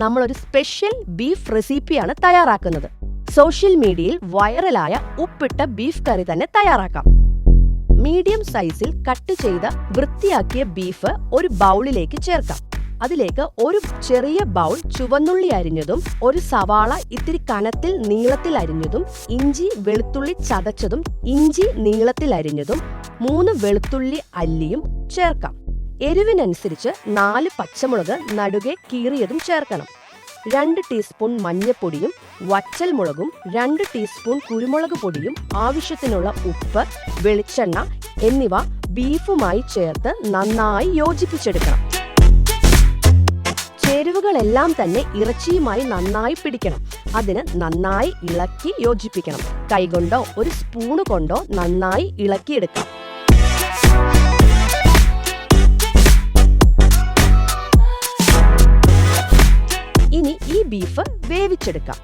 നമ്മളൊരു special beef റെസിപ്പിയാണ് തയ്യാറാക്കുന്നത്. സോഷ്യൽ മീഡിയയിൽ വൈറലായ ഉപ്പിട്ട ബീഫ് കറി തന്നെ തയ്യാറാക്കാം. മീഡിയം സൈസിൽ കട്ട് ചെയ്ത വൃത്തിയാക്കിയ ബീഫ് ഒരു ബൗളിലേക്ക് ചേർക്കാം. അതിലേക്ക് ഒരു ചെറിയ ബൗൾ ചുവന്നുള്ളി അരിഞ്ഞതും ഒരു സവാള ഇത്തിരി കനത്തിൽ നീളത്തിൽ അരിഞ്ഞതും ഇഞ്ചി വെളുത്തുള്ളി ചതച്ചതും ഇഞ്ചി നീളത്തിൽ അരിഞ്ഞതും മൂന്ന് വെളുത്തുള്ളി അല്ലിയും ചേർക്കാം. എരിവിനനുസരിച്ച് നാല് പച്ചമുളക് നടുകെ കീറിയതും ചേർക്കണം. രണ്ട് ടീസ്പൂൺ മഞ്ഞൾപ്പൊടിയും വച്ചൽ മുളകും രണ്ട് ടീസ്പൂൺ കുരുമുളക് പൊടിയും ആവശ്യത്തിനുള്ള ഉപ്പ് വെളിച്ചെണ്ണ എന്നിവ ബീഫുമായി ചേർത്ത് നന്നായി യോജിപ്പിച്ചെടുക്കണം. ചേരുവകളെല്ലാം തന്നെ ഇറച്ചിയുമായി നന്നായി പിടിക്കണം. അതിന് നന്നായി ഇളക്കി യോജിപ്പിക്കണം. കൈകൊണ്ടോ ഒരു സ്പൂണ് കൊണ്ടോ നന്നായി ഇളക്കിയെടുക്കാം. ബീഫ് വേവിച്ചെടുക്കാം.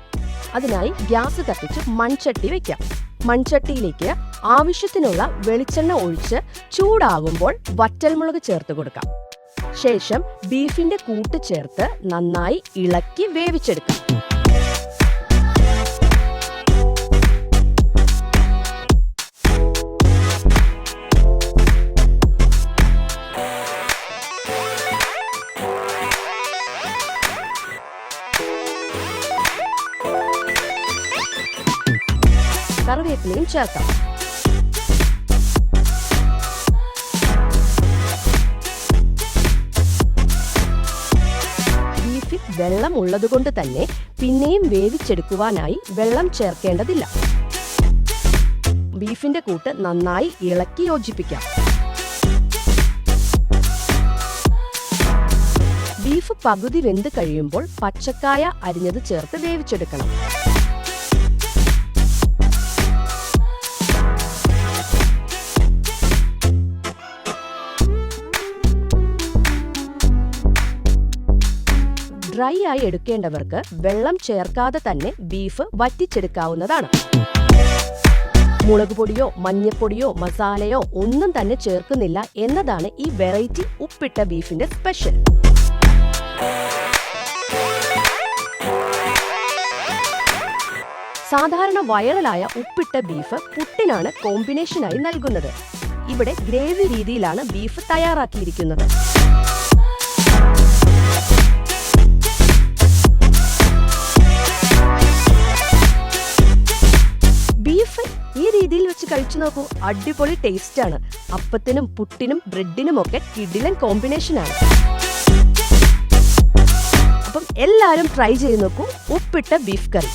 അതിനായി ഗ്യാസ് കത്തിച്ച് മൺചട്ടി വെക്കാം. മൺചട്ടിയിലേക്ക് ആവശ്യത്തിനുള്ള വെളിച്ചെണ്ണ ഒഴിച്ച് ചൂടാകുമ്പോൾ വറ്റൽമുളക് ചേർത്ത് കൊടുക്കാം. ശേഷം ബീഫിന്റെ കൂട്ട് ചേർത്ത് നന്നായി ഇളക്കി വേവിച്ചെടുക്കാം. കറിവേപ്പിലയും ചേർക്കാം. ബീഫിൽ വെള്ളം ഉള്ളതുകൊണ്ട് തന്നെ പിന്നെയും വേവിച്ചെടുക്കുവാനായി വെള്ളം ചേർക്കേണ്ടതില്ല. ബീഫിന്റെ കൂട്ട് നന്നായി ഇളക്കി യോജിപ്പിക്കാം. ബീഫ് പകുതി വെന്ത് കഴിയുമ്പോൾ പച്ചക്കായ അരിഞ്ഞത് ചേർത്ത് വേവിച്ചെടുക്കണം. ഡ്രൈ ആയി എടുക്കേണ്ടവർക്ക് വെള്ളം ചേർക്കാതെ തന്നെ ബീഫ് വറ്റിച്ചെടുക്കാവുന്നതാണ്. മുളക് പൊടിയോ മഞ്ഞപ്പൊടിയോ മസാലയോ ഒന്നും തന്നെ ചേർക്കുന്നില്ല എന്നതാണ് ഈ വെറൈറ്റി ഉപ്പിട്ട ബീഫിന്റെ സ്പെഷ്യൽ. സാധാരണ വൈറലായ ഉപ്പിട്ട ബീഫ് പുട്ടിനാണ് കോമ്പിനേഷനായി നൽകുന്നത്. ഇവിടെ ഗ്രേവി രീതിയിലാണ് ബീഫ് തയ്യാറാക്കിയിരിക്കുന്നത്. കഴിച്ചു നോക്കൂ അടിപൊളി ടേസ്റ്റ് ആണ്. അപ്പത്തിനും പുട്ടിനും ബ്രെഡിനും ഒക്കെ കിടിലൻ കോമ്പിനേഷൻ ആണ്. അപ്പം എല്ലാവരും ട്രൈ ചെയ്ത് നോക്കൂ ഉപ്പിട്ട ബീഫ് കറി